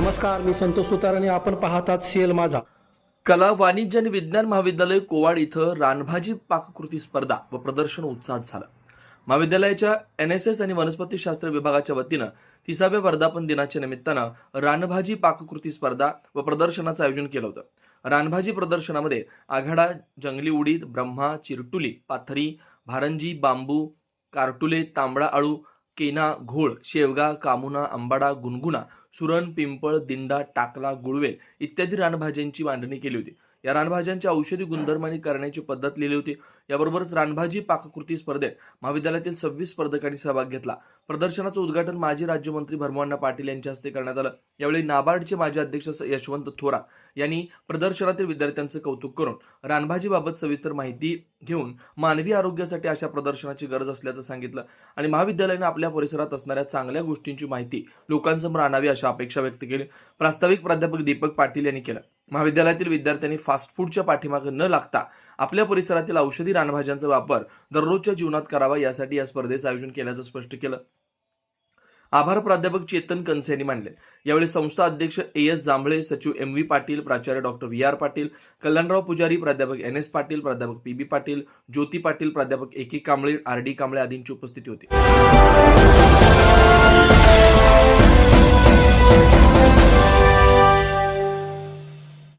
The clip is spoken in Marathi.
नमस्कार मी संतोष सुतार आणि आपण पाहतात सीएल माझा. कला वाणिज्य आणि विज्ञान महाविद्यालय कोवाड इथं रानभाजी पाककृती स्पर्धा व प्रदर्शन उत्साहात झालं. महाविद्यालयाच्या एन एस एस आणि वनस्पतीशास्त्र विभागाच्या वतीनं तिसाव्या वर्धापन दिनाच्या निमित्तानं रानभाजी पाककृती स्पर्धा व प्रदर्शनाचं आयोजन केलं होतं. रानभाजी प्रदर्शनामध्ये आघाडा जंगली उडीद ब्रह्मा चिरटुली पाथरी भारंजी बांबू कार्टुले तांबडा आळू केना घोळ शेवगा कामुना आंबाडा गुणगुणा सुरण पिंपळ दिंडा टाकला गुळवेल इत्यादी रानभाज्यांची मांडणी केली होती. या रानभाज्यांच्या औषधी गुणधर्माने करण्याची पद्धत लिहिली होती. याबरोबरच रानभाजी पाककृती स्पर्धेत महाविद्यालयातील सव्वीस स्पर्धकांनी सहभाग घेतला. प्रदर्शनाचं उद्घाटन माजी राज्यमंत्री भरमण्णा पाटील यांच्या हस्ते करण्यात आलं. यावेळी नाबार्डचे माजी अध्यक्ष यशवंत थोरा यांनी प्रदर्शनातील विद्यार्थ्यांचं कौतुक करून रानभाजीबाबत सविस्तर माहिती घेऊन मानवी आरोग्यासाठी अशा प्रदर्शनाची गरज असल्याचं सांगितलं आणि महाविद्यालयानं आपल्या परिसरात असणाऱ्या चांगल्या गोष्टींची माहिती लोकांसमोर आणावी अशा अपेक्षा व्यक्त केली. प्रास्ताविक प्राध्यापक दीपक पाटील यांनी केलं. महाविद्यालयातील विद्यार्थ्यांनी फास्ट फूडच्या पाठीमागे न लागता आपल्या परिसरातील औषधी रानभाज्यांचा वापर दररोजच्या जीवनात करावा यासाठी या स्पर्धेचं आयोजन केल्याचं स्पष्ट केलं. आभार प्राध्यापक चेतन कंस यांनी मांडले यावेळी संस्था अध्यक्ष ए एस जांभळे सचिव एम व्ही पाटील प्राचार्य doctor V R Patil Kalyanrao Pujari प्राध्यापक एन एस पाटील प्राध्यापक पी बी पाटील ज्योती पाटील प्राध्यापक A K Kamble R D Kamble आदींची उपस्थिती होती.